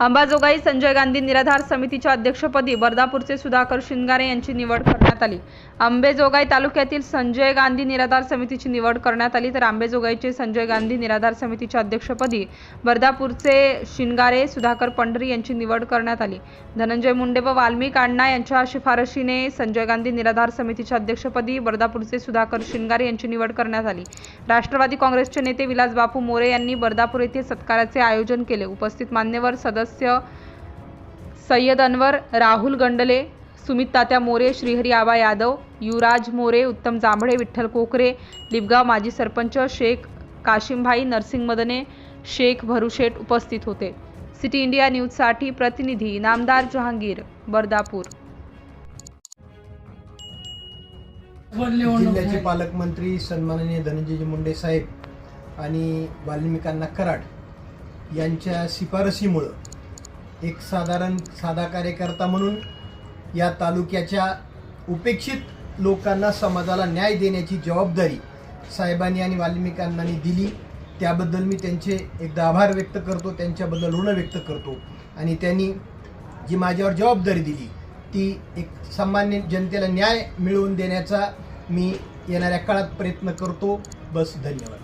अंबाजोगाई संजय गांधी निराधार समितीच्या अध्यक्षपदी बर्दापूरचे सुधाकर शिंगारे यांची निवड करण्यात आली. अंबेजोगाई तालुक्यातील संजय गांधी निराधार समितीची निवड करण्यात आली. तर आंबेजोगाईचे संजय गांधी निराधार समितीच्या अध्यक्षपदी बर्दापूरचे शिंगारे सुधाकर पंढरी यांची निवड करण्यात आली. धनंजय मुंडे व वाल्मिक अण्णा यांच्या शिफारशीने संजय गांधी निराधार समितीच्या अध्यक्षपदी बर्दापूरचे सुधाकर शिंगारे यांची निवड करण्यात आली. राष्ट्रवादी काँग्रेसचे नेते विलास बापू मोरे यांनी बर्दापूर येथे सत्काराचे आयोजन केले. उपस्थित मान्यवर सदस्य सय्यद अनवर राहुल गंडले सुमित तात्या मोरे श्रीहरी आबा यादव युवराज मोरे उत्तम जांभळे विठ्ठल कोकरे लिबगाव माजी सरपंच शेख काशिमभाई नरसिंग मदने शेख भरुशेठ उपस्थित होते. सिटी इंडिया न्यूजसाठी प्रतिनिधी नामदार जहांगीर बर्दापूर. जिल्ह्याचे पालकमंत्री सन्माननीय धनंजय मुंडे साहेब आणि बाल्मिकांना कराड यांच्या शिफारसीमुळं एक साधारण साधा कार्यकर्ता म्हणून या तालुक्याच्या उपेक्षित लोकांना समाजाला न्याय देण्याची जबाबदारी साहेबांनी आणि वाल्मिकांनी दिली. त्याबद्दल मी त्यांचे एकदा आभार व्यक्त करतो त्यांच्याबद्दल ऋण व्यक्त करतो. आणि त्यांनी जी माझ्यावर जबाबदारी दिली ती एक सामान्य जनतेला न्याय मिळवून देण्याचा मी येणाऱ्या काळात प्रयत्न करतो. बस धन्यवाद.